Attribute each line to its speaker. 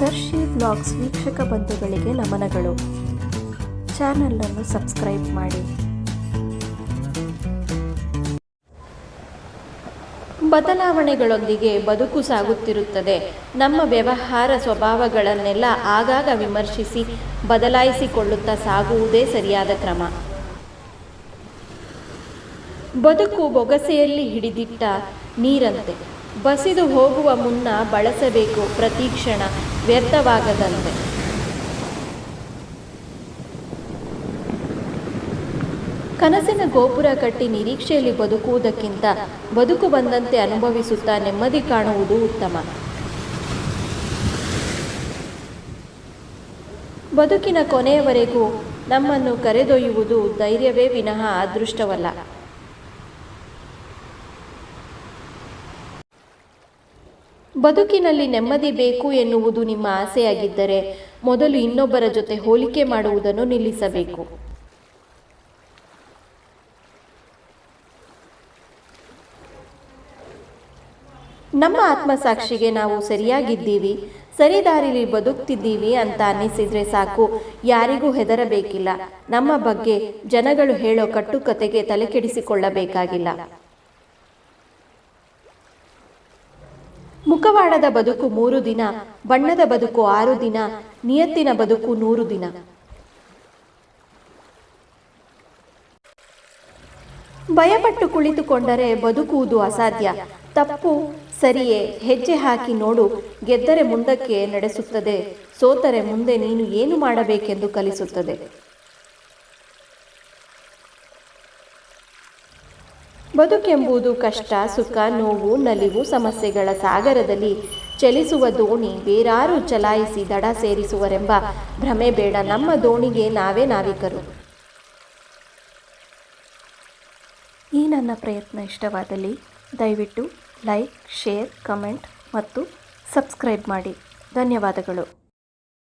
Speaker 1: ದರ್ಶಿ blogs ವೀಕ್ಷಕ ಬಂಧುಗಳಿಗೆ ನಮನಗಳು. ಚಾನಲನ್ನು ಸಬ್ಸ್ಕ್ರೈಬ್ ಮಾಡಿ. ಬದಲಾವಣೆಗಳೊಂದಿಗೆ ಬದುಕು ಸಾಗುತ್ತಿರುತ್ತದೆ. ನಮ್ಮ ವ್ಯವಹಾರ ಸ್ವಭಾವಗಳನ್ನೆಲ್ಲ ಆಗಾಗ ವಿಮರ್ಶಿಸಿ ಬದಲಾಯಿಸಿಕೊಳ್ಳುತ್ತಾ ಸಾಗುವುದೇ ಸರಿಯಾದ ಕ್ರಮ. ಬದುಕು ಬೊಗಸೆಯಲ್ಲಿ ಹಿಡಿದಿಟ್ಟ ನೀರಂತೆ. ಬಸಿದು ಹೋಗುವ ಮುನ್ನ ಬಳಸಬೇಕು ಪ್ರತಿ ಕ್ಷಣ ವ್ಯರ್ಥವಾಗದಂತೆ. ಕನಸಿನ ಗೋಪುರ ಕಟ್ಟಿ ನಿರೀಕ್ಷೆಯಲ್ಲಿ ಬದುಕುವುದಕ್ಕಿಂತ ಬದುಕು ಬಂದಂತೆ ಅನುಭವಿಸುತ್ತಾ ನೆಮ್ಮದಿ ಕಾಣುವುದು ಉತ್ತಮ. ಬದುಕಿನ ಕೊನೆಯವರೆಗೂ ನಮ್ಮನ್ನು ಕರೆದೊಯ್ಯುವುದು ಧೈರ್ಯವೇ ವಿನಃ ಅದೃಷ್ಟವಲ್ಲ. ಬದುಕಿನಲ್ಲಿ ನೆಮ್ಮದಿ ಬೇಕು ಎನ್ನುವುದು ನಿಮ್ಮ ಆಸೆಯಾಗಿದ್ದರೆ ಮೊದಲು ಇನ್ನೊಬ್ಬರ ಜೊತೆ ಹೋಲಿಕೆ ಮಾಡುವುದನ್ನು ನಿಲ್ಲಿಸಬೇಕು. ನಮ್ಮ ಆತ್ಮಸಾಕ್ಷಿಗೆ ನಾವು ಸರಿಯಾಗಿದ್ದೀವಿ ಸರಿದಾರಿಲಿ ಬದುಕ್ತಿದ್ದೀವಿ ಅಂತ ಅನ್ನಿಸಿದ್ರೆ ಸಾಕು, ಯಾರಿಗೂ ಹೆದರಬೇಕಿಲ್ಲ. ನಮ್ಮ ಬಗ್ಗೆ ಜನಗಳು ಹೇಳೋ ಕಟ್ಟುಕತೆಗೆ ತಲೆಕೆಡಿಸಿಕೊಳ್ಳಬೇಕಾಗಿಲ್ಲ. ಮುಖವಾಡದ ಬದುಕು ಮೂರು ದಿನ, ಬಣ್ಣದ ಬದುಕು ಆರು ದಿನ, ನಿಯತ್ತಿನ ಬದುಕು ನೂರು ದಿನ. ಭಯಪಟ್ಟು ಕುಳಿತುಕೊಂಡರೆ ಬದುಕುವುದು ಅಸಾಧ್ಯ. ತಪ್ಪು, ಸರಿಯೇ, ಹೆಜ್ಜೆ ಹಾಕಿ ನೋಡು, ಗೆದ್ದರೆ ಮುಂದಕ್ಕೆ ನಡೆಸುತ್ತದೆ, ಸೋತರೆ ಮುಂದೆ ನೀನು ಏನು ಮಾಡಬೇಕೆಂದು ಕಲಿಸುತ್ತದೆ. ಬದುಕೆಂಬುದು ಕಷ್ಟ, ಸುಖ, ನೋವು, ನಲಿವು, ಸಮಸ್ಯೆಗಳ ಸಾಗರದಲ್ಲಿ ಚಲಿಸುವ ದೋಣಿ, ಬೇರಾರು ಚಲಾಯಿಸಿ ದಡ ಸೇರಿಸುವರೆಂಬ ಭ್ರಮೆ ಬೇಡ. ನಮ್ಮ ದೋಣಿಗೆ ನಾವೇ ನಾವಿಕರು. ಈ ನನ್ನ ಪ್ರಯತ್ನ ಇಷ್ಟವಾದಲ್ಲಿ ದಯವಿಟ್ಟು ಲೈಕ್, ಶೇರ್, ಕಮೆಂಟ್ ಮತ್ತು ಸಬ್ಸ್ಕ್ರೈಬ್ ಮಾಡಿ. ಧನ್ಯವಾದಗಳು.